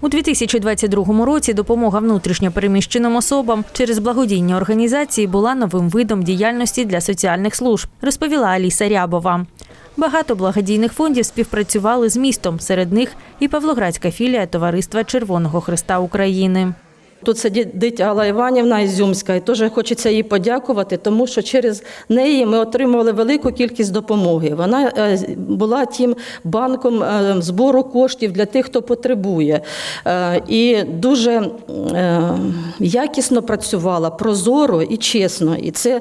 У 2022 році допомога внутрішньо переміщеним особам через благодійні організації була новим видом діяльності для соціальних служб, розповіла Аліса Рябова. Багато благодійних фондів співпрацювали з містом. Серед них і Павлоградська філія Товариства Червоного Христа України. Тут сидить Алла Іванівна Ізюмська, і теж хочеться їй подякувати, тому що через неї ми отримували велику кількість допомоги. Вона е, була тим банком е, збору коштів для тих, хто потребує. Е, І дуже якісно працювала, прозоро і чесно. І це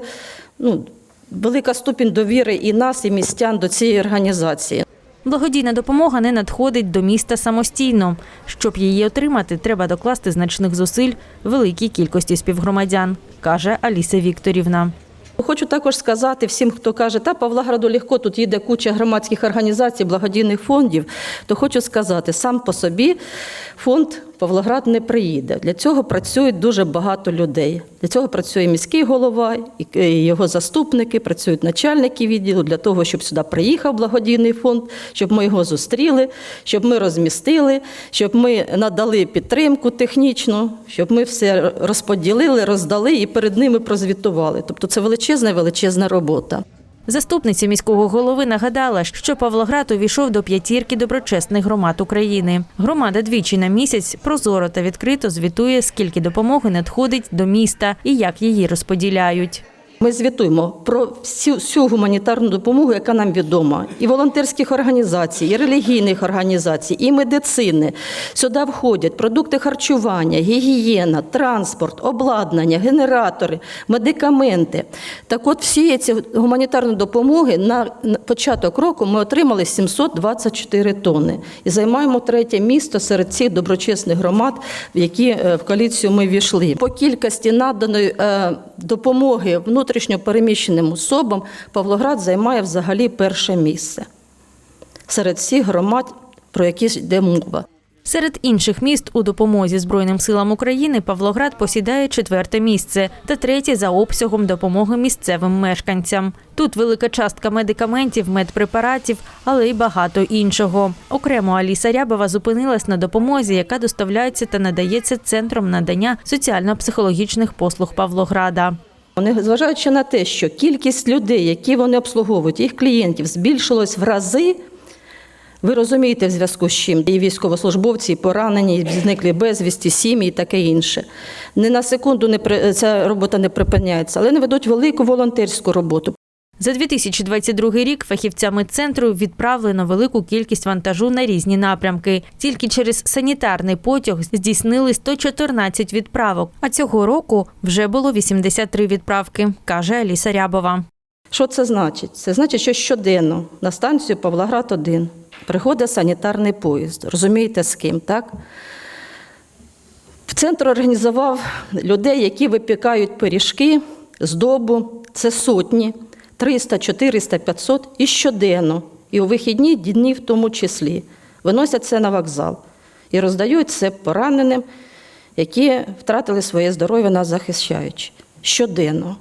ну, велика ступінь довіри і нас, і містян до цієї організації. Благодійна допомога не надходить до міста самостійно. Щоб її отримати, треба докласти значних зусиль великій кількості співгромадян, каже Аліса Вікторівна. Хочу також сказати всім, хто каже, та Павлограду легко, тут їде куча громадських організацій, благодійних фондів, то хочу сказати, сам по собі фонд Павлоград не приїде. Для цього працюють дуже багато людей. Для цього працює міський голова, і його заступники, працюють начальники відділу для того, щоб сюди приїхав благодійний фонд, щоб ми його зустріли, щоб ми розмістили, щоб ми надали підтримку технічну, щоб ми все розподілили, роздали і перед ними прозвітували. Тобто це величезна, величезна робота. Заступниця міського голови нагадала, що Павлоград увійшов до п'ятірки доброчесних громад України. Громада двічі на місяць прозоро та відкрито звітує, скільки допомоги надходить до міста і як її розподіляють. Ми звітуємо про всю, всю гуманітарну допомогу, яка нам відома, і волонтерських організацій, і релігійних організацій, і медицини. Сюди входять продукти харчування, гігієна, транспорт, обладнання, генератори, медикаменти. Так от всі ці гуманітарні допомоги на початок року ми отримали 724 тонни і займаємо третє місто серед цих доброчесних громад, в які е, в коаліцію ми війшли. По кількості наданої е, допомоги внутрішньо переміщеним особам Павлоград займає взагалі перше місце серед всіх громад, про які йде мова. Серед інших міст у допомозі Збройним силам України Павлоград посідає четверте місце та третє за обсягом допомоги місцевим мешканцям. Тут велика частка медикаментів, медпрепаратів, але й багато іншого. Окремо Аліса Рябова зупинилась на допомозі, яка доставляється та надається центром надання соціально-психологічних послуг Павлограда. Вони, зважаючи на те, що кількість людей, які вони обслуговують, їх клієнтів збільшилось в рази. Ви розумієте, в зв'язку з чим і військовослужбовці, і поранені, і зниклі безвісті, сім'ї і таке інше. Не на секунду не ця робота не припиняється, але вони ведуть велику волонтерську роботу. За 2022 рік фахівцями центру відправлено велику кількість вантажу на різні напрямки. Тільки через санітарний потяг здійснили 114 відправок, а цього року вже було 83 відправки, каже Аліса Рябова. Що це значить? Це значить, що щоденно на станцію Павлоград-1 приходить санітарний поїзд. Розумієте, з ким, так? Центр організував людей, які випікають пиріжки, здобу. Це сотні, 300, 400, 500 і щоденно. І у вихідні дні в тому числі. Виносять це на вокзал і роздають це пораненим, які втратили своє здоров'я нас захищаючи. Щоденно.